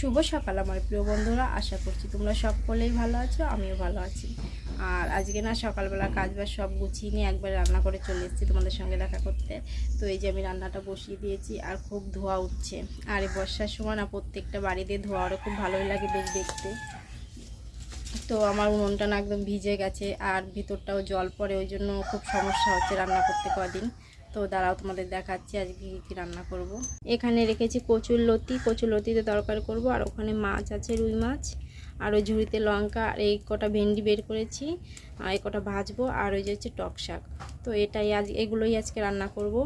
শুভ সকাল, আমার প্রিয় বন্ধুরা। আশা করছি তোমরা সকলেই ভালো আছো, আমিও ভালো আছি। আর আজকে না, সকালবেলা কাজ বাজ সব গুছিয়ে নিয়ে একবার রান্না করে চলে এসেছি তোমাদের সঙ্গে দেখা করতে। তো এই যে আমি রান্নাটা বসিয়ে দিয়েছি, আর খুব ধোয়া উঠছে। আর এই বর্ষার সময় না, প্রত্যেকটা বাড়িতে ধোয়া ওরা খুব ভালোই লাগে বেশ দেখতে। তো আমার উনুনটা না একদম ভিজে গেছে, আর ভিতরটাও জল পড়ে, ওই জন্য খুব সমস্যা হচ্ছে রান্না করতে কদিন। তো দাঁড়াও, তোমাদের দেখাচ্ছি আজকে কী কী রান্না করব। এখানে রেখেছি কচুর লতি, কচুর লতিতে তরকারি করব, আর ওখানে মাছ আছে, রুই মাছ, আর ওই ঝুড়িতে লঙ্কা, আর এই কটা ভেন্ডি বের করেছি, আর এই কটা ভাজবো, আর ওই যে হচ্ছে টক শাক। তো এটাই আজ, এগুলোই আজকে রান্না করব।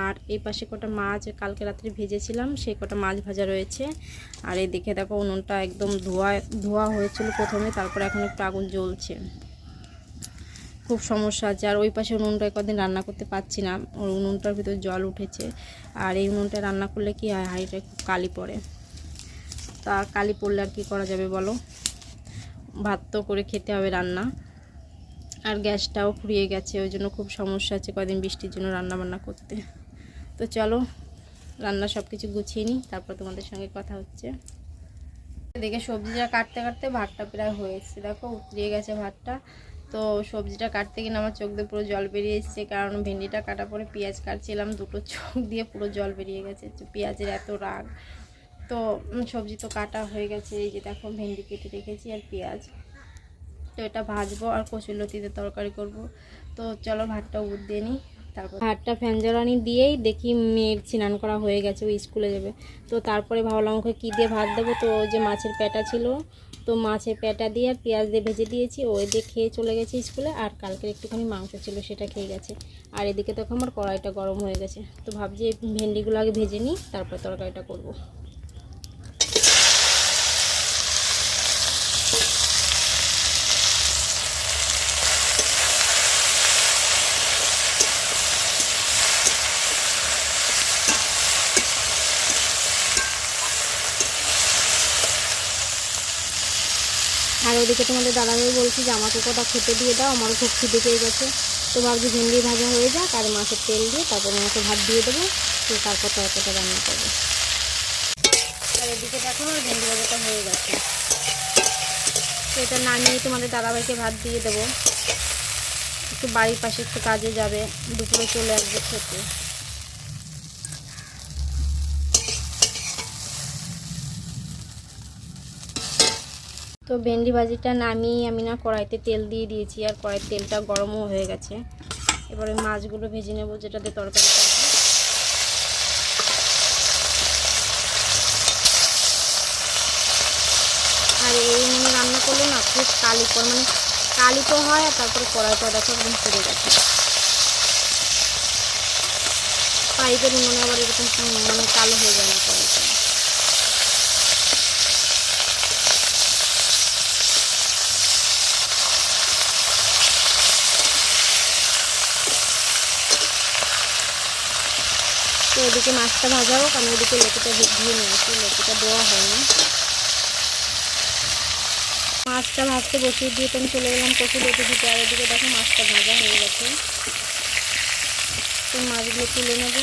আর এই পাশে কটা মাছ কালকে রাত্রে ভেজেছিলাম, সেই কটা মাছ ভাজা রয়েছে। আর এই দেখে দেখো উনুনটা একদম ধোয়া ধোয়া হয়েছিল প্রথমে, তারপর এখন একটু আগুন জ্বলছে। খুব সমস্যা আছে। আর ওই পাশে উনুনটা কদিন রান্না করতে পারছি না। ওর উনুনটার ভিতর জল উঠেছে। আর এই উনুনটা রান্না করলে কি হয়? হাঁড়িটা খুব কালি পড়ে। তা কালি পড়লে আর কি করা যাবে বলো? ভাত তো করে খেতে হবে রান্না। আর গ্যাসটাও ফুরিয়ে গেছে। ওই জন্য খুব সমস্যা আছে কদিন বৃষ্টির জন্য রান্না বান্না করতে। তো চলো, রান্না সব কিছু গুছিয়ে নিই। তারপর তোমাদের সঙ্গে কথা হচ্ছে। দেখে সবজিটা কাটতে কাটতে ভাতটা প্রায় হয়ে এসছে। দেখো উতরিয়ে গেছে ভাতটা। তো সবজিটা কাটতে গিয়ে আমার চোখ দিয়ে পুরো জল বেরিয়ে এসছে, কারণ ভেন্ডিটা কাটা পরে পেঁয়াজ কাটছিলাম, দুটো চোখ দিয়ে পুরো জল বেরিয়ে গেছে পেঁয়াজের এত রাগ। তো সবজি তো কাটা হয়ে গেছে, এই যে দেখো ভেন্ডি কেটে রেখেছি আর পেঁয়াজ। তো এটা ভাজবো আর কচুরলতিতে তরকারি করব। তো চলো ভাতটা উঠ দিয়ে নিই, তারপর ভাতটা ফ্যানজারানি দিয়েই দেখি মেয়ের স্নান করা হয়ে গেছে ওই স্কুলে যাবে। তো তারপরে ভাবলাম ওকে কী দিয়ে ভাত দেবো, তো যে মাছের প্যাটা ছিল তো মাছের পেটা দিয়ে আর পেঁয়াজ দিয়ে ভেজে দিয়েছি। ওই দিয়ে খেয়ে চলে গেছে স্কুলে আর কালকের একটুখানি মাংস ছিল সেটা খেয়ে গেছে। আর এদিকে তখন আমার কড়াইটা গরম হয়ে গেছে। তো ভাবছি ভেন্ডিগুলো আগে ভেজে নিই, তারপর তরকারিটা করব। আর ওদিকে তোমাদের দাদাভাই বলছি যে, আমাকে কটা খেতে দিয়ে দাও, আমারও খুব খিদে পেয়ে গেছে। তো ভাবছি ভেন্ডি ভাজা হয়ে যাক আর মাছের তেল দিয়ে তারপর আমাকে ভাত দিয়ে দেবো। তো তারপর তরকারিটা রান্না করব। আর এদিকে দেখো, ভেন্ডি ভাজাটা হয়ে গেছে। তো এটা নামিয়ে তোমাদের দাদাভাইকে ভাত দিয়ে দেবো। একটু বাড়ির পাশে একটু কাজে যাবে, দুপুরে চলে আসবে খেতে। তো ভেন্ডি ভাজিটা নামিয়ে আমি না কড়াইতে তেল দিয়ে দিয়েছি আর কড়াইয়ের তেলটা গরমও হয়ে গেছে। এবারে মাছগুলো ভেজে নেব যেটাতে তরকারি আর এই মানে রান্না করলে না খুব কালি পর মানে কালি তো হয় আর তারপরে কড়াইটা দেখো একদম পড়ে গেছে। পাইপের উনুনে আবার এরকম মানে কালো হয়ে যায় না কড়াইটা তো এদিকে মাছটা ভাজা হোক, আমি ওদিকে লেপিটা ধুয়ে নিয়েছি লেপিটা দেওয়া হয়নি। মাছটা ভাজতে বসিয়ে দিয়ে তো আমি চলে গেলাম কচু লেপে দিতে, আর এদিকে দেখো মাছটা ভাজা হয়ে গেছে। তো মাছগুলো তুলে নেব,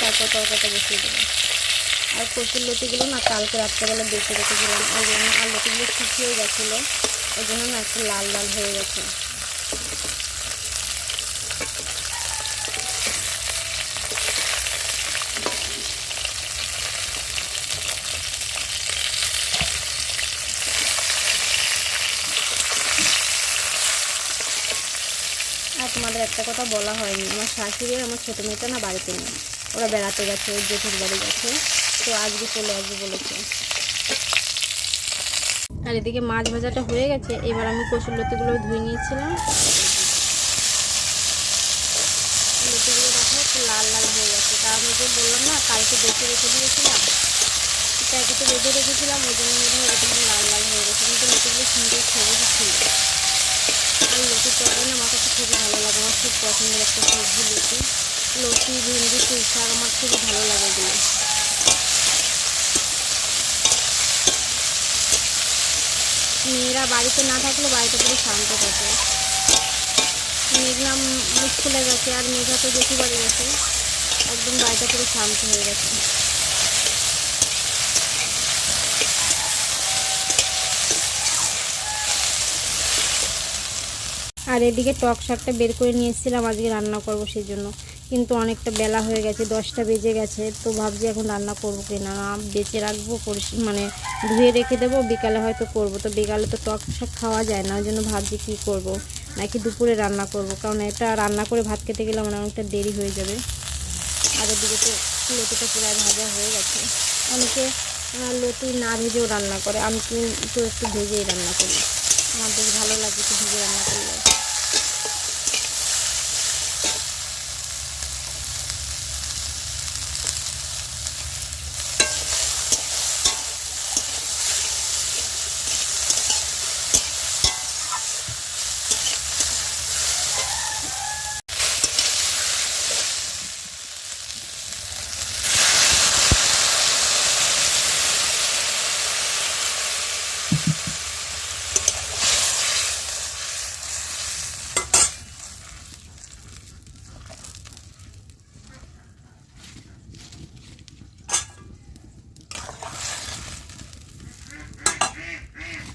তারপর তরকারিটা বসিয়ে দেবো। আর কচুর লতিগুলো না কালকে রাত্রেবেলা বেঁচে রেখেছিলাম, ওই জন্য আর লতিগুলো শুকিয়েও গেছিল, ওই জন্য না একটু লাল লাল হয়ে গেছে আর তোমাদের একটা কথা বলা হয়নি। আমার শাশুড়ি আর আমার ছোটো মেয়েটা না বাড়িতে নেই। ওরা বেড়াতে গেছে ওর জেঠুর বাড়ি গেছে। তো আজকে চলে আসবে বলেছে। আর এদিকে মাছ ভাজাটা হয়ে গেছে। এবার আমি কচুর লতিগুলো ধুয়ে নিয়েছিলাম। লতিগুলো দেখো একটু লাল লাল হয়ে গেছে। তা আমি যে বললাম না, কালকে বেঁচে রেখে দিয়েছিলাম। প্যাকেটে বেঁধে রেখেছিলাম, ওই জন্য মনে লাল লাল হয়ে গেছে। কিন্তু লতিগুলো সুন্দর সবুজ ছিল। আর লতির তরকারি না আমার কাছে খুবই ভালো লাগে আমার খুব পছন্দের একটা সবজি লতি লতি ভেন্ডি পুঁই আমার খুবই ভালো লাগে এগুলো। মেয়েরা বাড়িতে না থাকলে বাড়িতে পুরো শান্ত থাকে। মেঘনা খুলে গেছে আর মেঘা তো বেশি বাড়ি গেছে। একদম বাড়িটা পুরো শান্ত হয়ে গেছে। আর এদিকে টক শাকটা বের করে নিয়ে এসেছিলাম, আজকে রান্না করব সেই জন্য কিন্তু অনেকটা বেলা হয়ে গেছে, দশটা বেজে গেছে, তো ভাবছি এখন রান্না করব কিনা। না, বেঁচে রাখব মানে ধুয়ে রেখে দেবো, বিকালে হয়তো করব। তো বিকালে তো টক শাক খাওয়া যায় না, ওই জন্য ভাবছি কী করব, নাকি দুপুরে রান্না করব। কারণ এটা রান্না করে ভাত খেতে গেলে আমার অনেকটা দেরি হয়ে যাবে। আর এদিকে তো লতিটা প্রায় ভাজা হয়ে গেছে। অনেকে লতি না ভেজেও রান্না করে, আমি কিন্তু একটু ভেজেই রান্না করি। আমার বেশ ভালো লাগে একটু ভেজে রান্না করলে।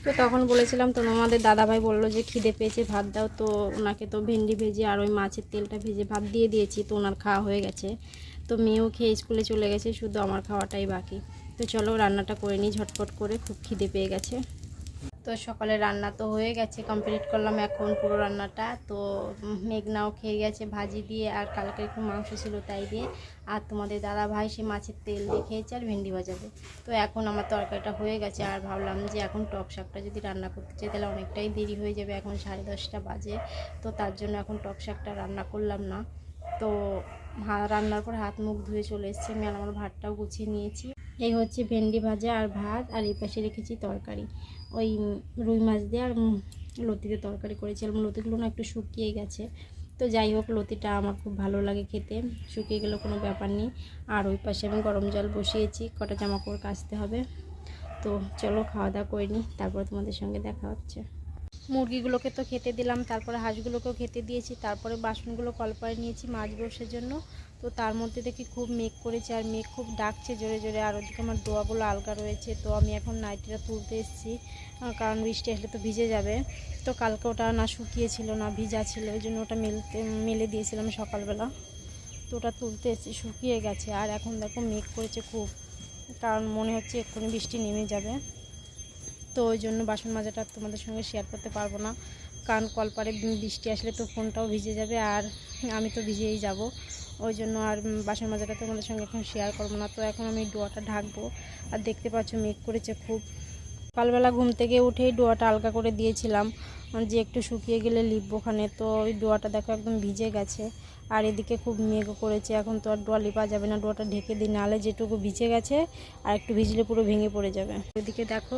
তো তখন বলেছিলাম তো আমাদের দাদাভাই বলল যে খিদে পেয়েছে, ভাত দাও। তো ওনাকে তো ভেন্ডি ভেজে আর ওই মাছের তেলটা ভেজে ভাত দিয়ে দিয়েছি, তো ওনার খাওয়া হয়ে গেছে। তো মেয়েও খেয়ে স্কুলে চলে গেছে, শুধু আমার খাওয়াটাই বাকি। তো চলো রান্নাটা করে নিই ঝটপট করে, খুব খিদে পেয়ে গেছে। তো সকালে রান্না তো হয়ে গেছে কমপ্লিট করলাম এখন পুরো রান্নাটা। তো মেঘনাও খেয়ে গেছে ভাজি দিয়ে, আর কালকে একটু মাংস ছিল তাই দিয়ে। আর তোমাদের দাদা ভাই সে মাছের তেল দিয়ে খেয়েছে আর ভেন্ডি ভাজাবে। তো এখন আমার তরকারিটা হয়ে গেছে, আর ভাবলাম যে এখন টক শাকটা যদি রান্না করতে চাই তাহলে অনেকটাই দেরি হয়ে যাবে, এখন সাড়ে দশটা বাজে। তো তার জন্য এখন টক শাকটা রান্না করলাম না। তো রান্নার পর হাত মুখ ধুয়ে চলে এসেছি, আমি আর আমার ভাতটাও গুছিয়ে নিয়েছি। এই হচ্ছে ভেন্ডি ভাজা আর ভাত, আর এই পাশে রেখেছি তরকারি। ওই রুই মাছ দিয়ে আর লতিতে তরকারি করেছিলাম লতিগুলো না একটু শুকিয়ে গেছে। তো যাই হোক, লতিটা আমার খুব ভালো লাগে খেতে, শুকিয়ে গেলে কোনো ব্যাপার নেই। আর ওই পাশে আমি গরম জল বসিয়েছি, কটা জামাকাপড় কাচতে হবে। তো চলো খাওয়া দাওয়া করে নিই, তারপর তোমাদের সঙ্গে দেখা হচ্ছে। মুরগিগুলোকে তো খেতে দিলাম, তারপরে হাঁসগুলোকেও খেতে দিয়েছি, তারপরে বাসনগুলো কলপারে নিয়েছি মাছ বসের জন্য। তো তার মধ্যে দেখি খুব মেঘ করেছে আর মেঘ খুব ডাকছে জোরে জোরে, আর ওদিকে আমার দোয়াগুলো আলগা রয়েছে, তো আমি এখন নাইটিটা তুলতে এসেছি কারণ বৃষ্টি আসলে তো ভিজে যাবে। তো কালকে ওটা না শুকিয়েছিল, না ভিজা ছিল ওই জন্য ওটা মেলতে, মেলে দিয়েছিলাম সকালবেলা। তো ওটা তুলতে এসেছি, শুকিয়ে গেছে, আর এখন দেখো মেঘ করেছে খুব, কারণ মনে হচ্ছে এক্ষুনি বৃষ্টি নেমে যাবে। তো ওই জন্য বাসন মাজাটা তোমাদের সঙ্গে শেয়ার করতে পারব না। কারণ কলপারে বৃষ্টি আসলে তো ফোনটাও ভিজে যাবে আর আমি তো ভিজেই যাব। ওই জন্য আর বাসন মাজাটা তোমাদের সঙ্গে এখন শেয়ার করব না। তো এখন আমি ডোয়াটা ঢাকবো আর দেখতে পাচ্ছ মেঘ করেছে খুব। সকালবেলা ঘুম থেকে উঠেই ডোয়াটা আলগা করে দিয়েছিলাম। যে একটু শুকিয়ে গেলে লিখব ওখানে, তো ওই ডোয়াটা দেখো একদম ভিজে গেছে। আর এদিকে খুব মেঘ করেছে, এখন তো আর ডোয়া লিপা যাবে না, ডোয়াটা ঢেকে দিই, নাহলে যেটুকু ভিজে গেছে আর একটু ভিজলে পুরো ভেঙে পড়ে যাবে। এদিকে দেখো,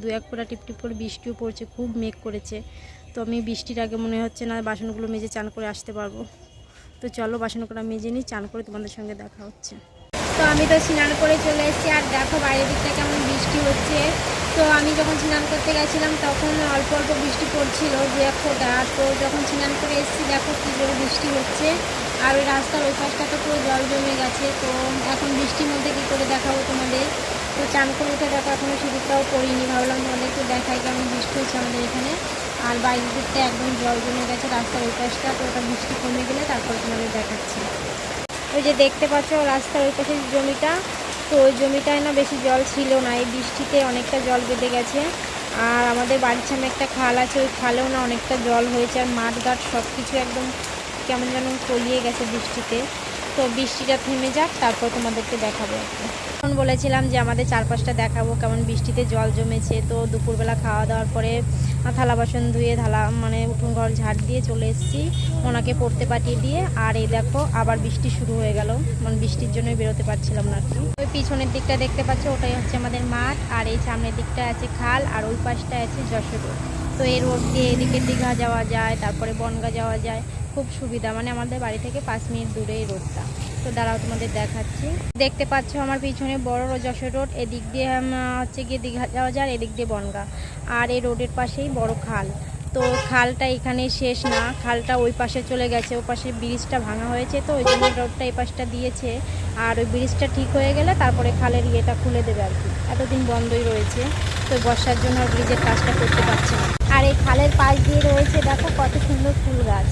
দু এক ফোঁটা টিপটিপ করে বৃষ্টিও পড়ছে, খুব মেঘ করেছে। তো আমি বৃষ্টির আগে মনে হচ্ছে না বাসনগুলো মেজে চান করে আসতে পারব। তো চলো বাসনগুলো মেজে নিই, চান করে তোমাদের সঙ্গে দেখা হচ্ছে। তো আমি তো স্নান করে চলে এসেছি, আর দেখো বাইরের দিকটা কেমন বৃষ্টি হচ্ছে। তো আমি যখন স্নান করতে গেছিলাম, তখন অল্প অল্প বৃষ্টি পড়ছিল, দু এক ফোঁটা। তো যখন স্নান করে এসেছি, দেখো কী করে বৃষ্টি হচ্ছে। আর ওই রাস্তার ওই পাশটা তো পুরো জল জমে গেছে, তো এখন বৃষ্টির মধ্যে কী করে দেখাবো তোমাদের? তো চান করে উঠে দেখো এখনও সিঁড়িটাও পড়িনি। ভাবলাম তোমাদের একটু দেখাই কেমন বৃষ্টি হচ্ছে আমাদের এখানে। আর বাইরের দিকটা একদম জল জমে গেছে, রাস্তার ওই পাশটা, তো ওটা বৃষ্টি কমে গেলে তারপর তোমাদের দেখাচ্ছি। ওই যে দেখতে পাচ্ছ রাস্তার ওই পাশে জমিটা, তো ওই জমিটায় না বেশি জল ছিল না, এই বৃষ্টিতে অনেকটা জল বেঁধে গেছে। আর আমাদের বাড়ির সামনে একটা খাল আছে, ওই খালেও না অনেকটা জল হয়েছে, আর মাঠ ঘাট সব কিছু একদম কেমন যেন তলিয়ে গেছে বৃষ্টিতে। তো বৃষ্টিটা থেমে যাক, তারপর তোমাদেরকে দেখাবো একটা বলেছিলাম যে আমাদের চারপাশটা দেখাবো, কেমন বৃষ্টিতে জল জমেছে। তো দুপুরবেলা খাওয়া দাওয়ার পরে থালা বাসন ধুয়ে থালা মানে উঠোন ঘর ঝাড় দিয়ে চলে এসেছি। ওনাকে পড়তে পাঠিয়ে দিয়ে, আর এই দেখো, আবার বৃষ্টি শুরু হয়ে গেল। মানে বৃষ্টির জন্যই বেরোতে পারছিলাম না আর কি। ওই পিছনের দিকটা দেখতে পাচ্ছ, ওটাই হচ্ছে আমাদের মাঠ, আর এই সামনের দিকটা আছে খাল, আর ওই পাশটা আছে যশোর তো এই রোড দিয়ে এদিকে দীঘা যাওয়া যায়, তারপরে বনগা যাওয়া যায়। খুব সুবিধা মানে আমাদের বাড়ি থেকে পাঁচ মিনিট দূরে এই রোডটা। তো দাঁড়াও তোমাদের দেখাচ্ছি। দেখতে পাচ্ছ আমার পিছনে বড় যশোর রোড। এদিক দিয়ে হচ্ছে গিয়ে দীঘা যাওয়া যায়, এদিক দিয়ে বনগা। আর এই রোডের পাশেই বড় খাল। তো খালটা এখানে শেষ না, খালটা ওই পাশে চলে গেছে। ওই পাশে ব্রিজটা ভাঙা হয়েছে, তো ওই জন্য রোডটা এই পাশটা দিয়েছে। আর ওই ব্রিজটা ঠিক হয়ে গেলে তারপরে খালের ইয়েটা খুলে দেবে আর কি। এতদিন বন্ধই রয়েছে, তো বর্ষার জন্য ব্রিজের কাজটা করতে পারছে না। আর এই খালের পাশ দিয়ে রয়েছে, দেখো কত সুন্দর ফুল গাছ।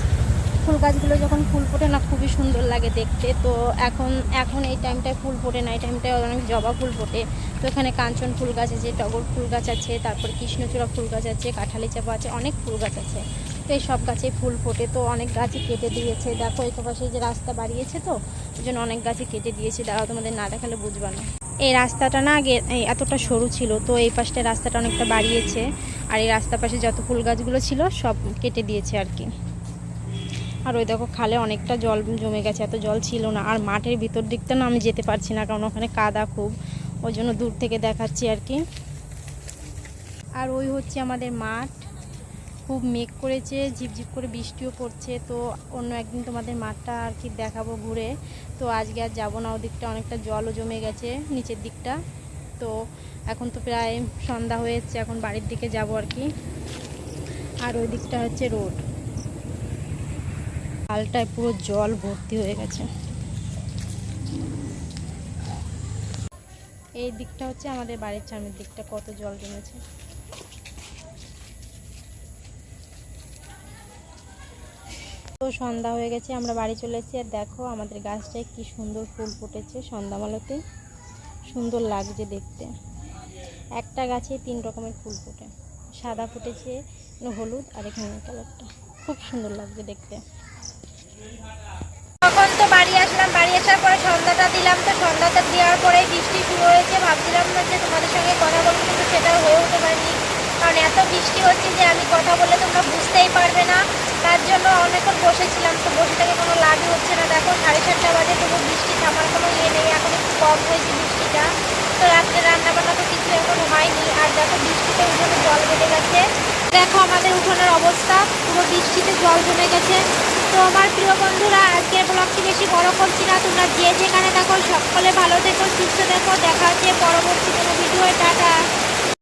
ফুল গাছগুলো যখন ফুল ফোটে না, খুবই সুন্দর লাগে দেখতে। তো এখন এখন এই টাইমটায় ফুল ফোটে না, এই টাইমটায় অনেক জবা ফুল ফোটে। তো এখানে কাঞ্চন ফুল গাছ আছে, টগর ফুল গাছ আছে, তারপর কৃষ্ণচূড়া ফুল গাছ আছে, কাঁঠালি চাপা আছে, অনেক ফুল গাছ আছে। তো এই সব গাছে ফুল ফোটে। তো অনেক গাছই কেটে দিয়েছে। দেখো, এই পাশে যে রাস্তা বাড়িয়েছে তো, ওই জন্য অনেক গাছই কেটে দিয়েছে। দাঁড়াও তোমাদের না দেখালে বুঝবা না। এই রাস্তাটা না আগে এতটা সরু ছিল, তো এই পাশটা রাস্তাটা অনেকটা বাড়িয়েছে। আর এই রাস্তার পাশে যত ফুল গাছগুলো ছিল, সব কেটে দিয়েছে আর কি। আর ওই দেখো খালে অনেকটা জল জমে গেছে, এত জল ছিল না। আর মাঠের ভিতর দিকটা না আমি যেতে পারছি না, কারণ ওখানে কাদা খুব। ওই জন্য দূর থেকে দেখাচ্ছি আর কি। আর ওই হচ্ছে আমাদের মাঠ। খুব মেঘ করেছে, ঝিপঝিপ করে বৃষ্টিও পড়ছে। তো অন্য একদিন তোমাদের মাঠটা আর কি দেখাবো ঘুরে। তো আজকে আর যাব না, ওদিকটা অনেকটা জলও জমে গেছে, নিচের দিকটা। তো এখন তো প্রায় সন্ধ্যা হয়েছে, এখন বাড়ির দিকে যাব আর কি। আর ওই দিকটা হচ্ছে রোড। খালটায় পুরো জল ভর্তি হয়ে গেছে। এই দিকটা হচ্ছে আমাদের বাড়ির সামনের দিকটা, কত জল জমেছে। তো সন্ধ্যা হয়ে গেছে, আমরা বাড়ি চলে এসেছি। আর দেখো আমাদের গাছটায় কি সুন্দর ফুল ফুটেছে সন্ধ্যামালাতে সুন্দর লাগছে দেখতে। একটা গাছে তিন রকমের ফুল ফোটে। সাদা ফুটেছে হলুদ আর এখানে কালারটা। খুব সুন্দর লাগছে দেখতে। তখন তো বাড়ি আসলাম, বাড়ি আসার পরে সন্ধ্যাটা দিলাম তো সন্ধ্যাটা দেওয়ার পরেই বৃষ্টি শুরু হয়েছে। ভাবছিলাম যে তোমাদের সঙ্গে কথা বলব, কিন্তু সেটা হয়ে উঠতে পারেনি। কারণ এত বৃষ্টি হচ্ছে যে আমি কথা বললে তোমরা বুঝতেই পারবে না। তার জন্য অনেকক্ষণ বসেছিলাম, তো বসে থেকে কোনো লাভই হচ্ছে না। দেখো, সাড়ে সাতটা বাজে, তবু বৃষ্টি থামার কোনো ইয়ে নেই, এখন একটু কম হয়েছে বৃষ্টিটা। তো রাত্রে রান্নাবান্না তো কিছু এখন হয়নি। আর দেখো, বৃষ্টিতে উঠোনে জল বেঁধে গেছে। দেখো আমাদের উঠোনের অবস্থা, পুরো বৃষ্টিতে জল জমে গেছে। তো আমার প্রিয় বন্ধুরা আজকের ব্লগটি বেশি বড় করছি না। তোমরা যে যেখানে দেখো সকলে ভালো থেকো, সুস্থ দেখো দেখা হচ্ছে পরবর্তী কোনো ভিডিও টাটা।